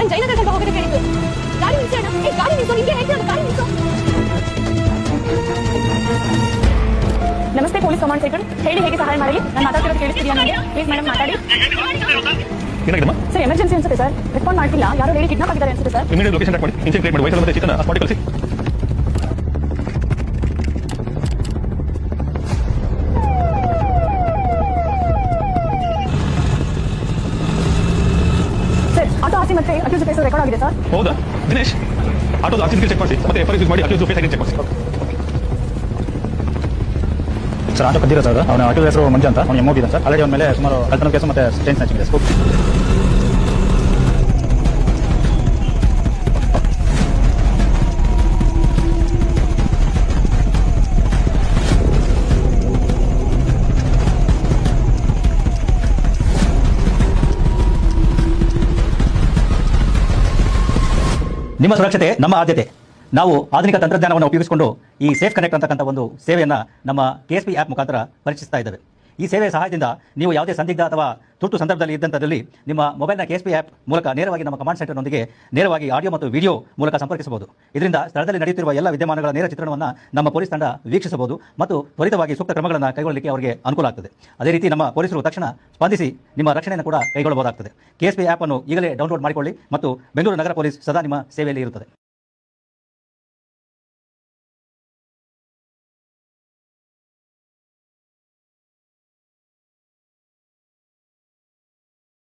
ನಾನು ಜಯನಗರ ತನಕ ಹೋಗೋದಕ್ಕೆ ಹೇಳಿದ್ದು ಗಾಡಿ ನಿಲ್ಸೋಣ ಏ ಗಾಡಿ ನಿಲ್ಸೋ. ನಿಮಗೆ ಹೇಳ್ತೀನಿ ಗಾಡಿ ನಿಲ್ಸೋ. ನಮಸ್ತೆ ಪೊಲೀಸ್ ಕಮಾಂಡ್ ಸೆಕ್ರೆಟರಿ. ಹೇಳಿ ಹೇಗೆ ಸಹಾಯ ಮಾಡಲಿ? ನಾನು ಮಾತಾಡ್ತಿರೋದು ಕೇಳಿಸ್ತಿದ್ಯಾ ನನಗೆ? ಪ್ಲೀಸ್ ಮೇಡಮ್ ಮಾತಾಡಿ. ಏನಾಗಿದಮ್ಮ ಸರ್ ಎಮರ್ಜೆನ್ಸಿ ಅನ್ಸುತ್ತೆ ಸರ್ ರೆಸ್ಪಾಂಡ್ ಮಾಡ್ತಿಲ್ಲ. ಯಾರೋ ಹೇಳಿ ಕಿಡ್ನಾಪ್ ಆಗಿದ್ದಾರೆ ಅನ್ಸುತ್ತೆ ಸರ್ ಇಮಿಡಿಯೇಟ್ ಲೊಕೇಶನ್ ಟ್ರ್ಯಾಕ್ ಮಾಡಿ. ಇನ್ಸಿಡೆಂಟ್ ಕ್ರಿಯೇಟ್ ಮಾಡಿ. ಮತ್ತೆ ಚಿಕನ್ ಕಳಿಸಿ. ಮತ್ತೆ ಅಕ್ಯೂಸ್ ಫೇಸ್ ರೆಕಾರ್ಡ್ ಆಗಿದೆ ಸರ್. ಹೌದಾ? ದಿನೇಶ್ ಆಟೋದ ಆರ್ಸಿ ಚೆಕ್ ಮಾಡಿ ಮತ್ತೆ ಎಫ್ ಯೂಸ್ ಮಾಡಿ ಅಕ್ಯೂಸ್ ಫೇಸ್ ಚೆಕ್ ಮಾಡಿಸಿ. ಸರ್ ಆಟೋ ಕದ್ದಿರೋ ಸರ್ ಅವನ ಆಟೋ ಹೆಸರು ಮಂಜು ಅಂತ. ಅವ್ನು ಎಂ ಸರ್. ಆಲ್ರೆಡಿ ಅವನ ಮೇಲೆ ಸುಮಾರು ಕಲ್ತನ ಕೇಸು ಮತ್ತೆ ಸ್ಟೇನ್ಸ್ ಸ್ನಾಚಿಂಗ್ ಇದೆ ನಿಮ್ಮ ಸುರಕ್ಷತೆ, ನಮ್ಮ ಆದ್ಯತೆ. ನಾವು ಆಧುನಿಕ ತಂತ್ರಜ್ಞಾನವನ್ನು ಉಪಯೋಗಿಸಿಕೊಂಡು ಈ ಸೇಫ್ ಕನೆಕ್ಟ್ ಅಂತಕ್ಕಂಥ ಒಂದು ಸೇವೆಯನ್ನು ನಮ್ಮ ಕೆ ಎಸ್ ಪಿ ಆ್ಯಪ್ ಮುಖಾಂತರ ಪರಿಚಯಿಸ್ತಾ ಇದ್ದೇವೆ. ಈ ಸೇವೆ ಸಹಾಯದಿಂದ ನೀವು ಯಾವುದೇ ಸಂದಿಗ್ಧ ಅಥವಾ ತುರ್ತು ಸಂದರ್ಭದಲ್ಲಿ ಇದ್ದಂಥದಲ್ಲಿ ನಿಮ್ಮ ಮೊಬೈಲ್ನ ಕೆ ಎಸ್ ಪಿ ಆ್ಯಪ್ ಮೂಲಕ ನೇರವಾಗಿ ನಮ್ಮ ಕಮಾಂಡ್ ಸೆಂಟರ್ನೊಂದಿಗೆ ನೇರವಾಗಿ ಆಡಿಯೋ ಮತ್ತು ವಿಡಿಯೋ ಮೂಲಕ ಸಂಪರ್ಕಿಸಬಹುದು. ಇದರಿಂದ ಸ್ಥಳದಲ್ಲಿ ನಡೆಯುತ್ತಿರುವ ಎಲ್ಲ ವಿದ್ಯಮಾನಗಳ ನೇರ ಚಿತ್ರಣವನ್ನು ನಮ್ಮ ಪೊಲೀಸ್ ತಂಡ ವೀಕ್ಷಿಸಬಹುದು ಮತ್ತು ತ್ವರಿತವಾಗಿ ಸೂಕ್ತ ಕ್ರಮಗಳನ್ನು ಕೈಗೊಳ್ಳಲಿಕ್ಕೆ ಅವರಿಗೆ ಅನುಕೂಲ ಆಗ್ತದೆ ಅದೇ ರೀತಿ ನಮ್ಮ ಪೊಲೀಸರು ತಕ್ಷಣ ಸ್ಪಂದಿಸಿ ನಿಮ್ಮ ರಕ್ಷಣೆಯನ್ನು ಕೂಡ ಕೈಗೊಳ್ಳಬಹುದಾಗ್ತದೆ. ಕೆ ಎಸ್ ಪಿ ಆ್ಯಪ್ ಅನ್ನು ಈಗಲೇ ಡೌನ್ಲೋಡ್ ಮಾಡಿಕೊಳ್ಳಿ ಮತ್ತು ಬೆಂಗಳೂರು ನಗರ ಪೊಲೀಸ್ ಸದಾ ನಿಮ್ಮ ಸೇವೆಯಲ್ಲಿ ಇರುತ್ತದೆ.